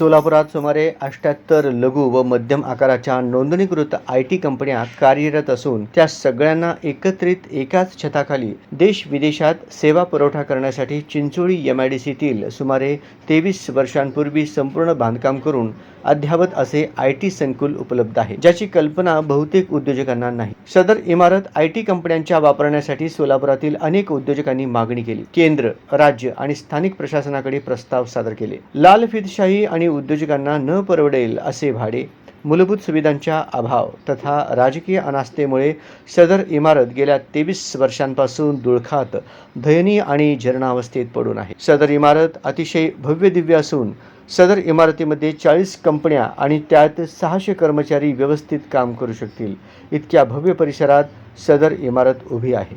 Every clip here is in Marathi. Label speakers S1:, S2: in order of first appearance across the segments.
S1: सोलापुरात सुमारे अष्ट्याहत्तर लघु व मध्यम आकाराच्या नोंदणीकृत आय टी कंपन्या कार्यरत असून त्या सगळ्यांना एकत्रित एकाच छताखाली देश विदेशात सेवा पुरवठा करण्यासाठी चिंचोळी एम आय डी सीतील सुमारे तेवीस वर्षांपूर्वी संपूर्ण बांधकाम करून अद्यावत असे आय टी संकुल उपलब्ध आहे ज्याची कल्पना बहुतेक उद्योजकांना नाही. सदर इमारत आय टी कंपन्यांच्या वापरण्यासाठी सोलापुरातील अनेक उद्योजकांनी मागणी केली. केंद्र राज्य आणि स्थानिक प्रशासनाकडे प्रस्ताव सादर केले. लाल फितशाही आणि उद्योजकांना न परवडेल असे भाडे मूलभूत सुविधांच्या अभाव तथा राजकीय अनास्थेमुळे सदर इमारत गेल्या तेवीस वर्षांपासून दुळखात दयनीय आणि जीर्णावस्थेत पडून आहे. सदर इमारत अतिशय भव्य दिव्य असून सदर इमारतीमध्ये चाळीस कंपन्या आणि त्यात सहाशे कर्मचारी व्यवस्थित काम करू शकतील. इतक्या भव्य परिसरात सदर इमारत उभी आहे.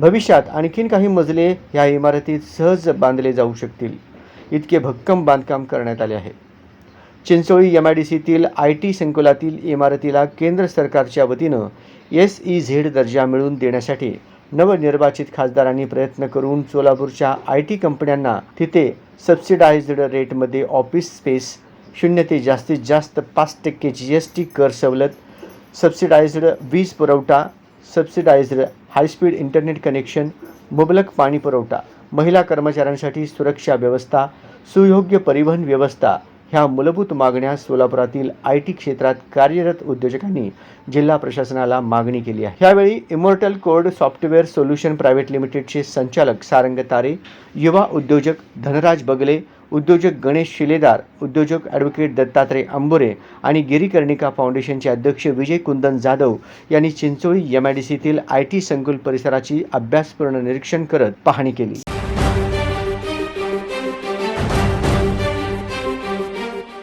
S1: भविष्यात आणखीन काही मजले ह्या इमारतीत सहज बांधले जाऊ शकतील. इतके भक्कम बांधकाम करण्यात आले आहे. चिंचोळी एम आय डी सीतील आय टी संकुलातील इमारतीला केंद्र सरकारच्या वतीनं एस ई झेड दर्जा मिळवून देण्यासाठी नवनिर्वाचित खासदारांनी प्रयत्न करून सोलापूरच्या आय टी कंपन्यांना तिथे सबसिडायज्ड रेटमध्ये ऑफिस स्पेस शून्य ते जास्तीत जास्त पाच टक्के जी एस टी कर सवलत सबसिडायज्ड वीज पुरवठा सबसिडायज्ड हायस्पीड इंटरनेट कनेक्शन मुबलक पाणी पुरवठा महिला कर्मचाऱ्यांसाठी सुरक्षा व्यवस्था सुयोग्य परिवहन व्यवस्था ह्या मूलभूत मागण्या सोलापुरातील आय टी क्षेत्रात कार्यरत उद्योजकांनी जिल्हा प्रशासनाला मागणी केली आहे. यावेळी immortal code software solution private लिमिटेडचे संचालक सारंग तारे युवा उद्योजक धनराज बगले उद्योजक गणेश शिलेदार उद्योजक ॲडव्होकेट दत्तात्रय अंबोरे आणि गिरीकर्णिका फाउंडेशनचे अध्यक्ष विजय कुंदन जाधव यांनी चिंचोळी एम आय डी सीतील आय टी संकुल परिसराची अभ्यासपूर्ण निरीक्षण करत पाहणी केली.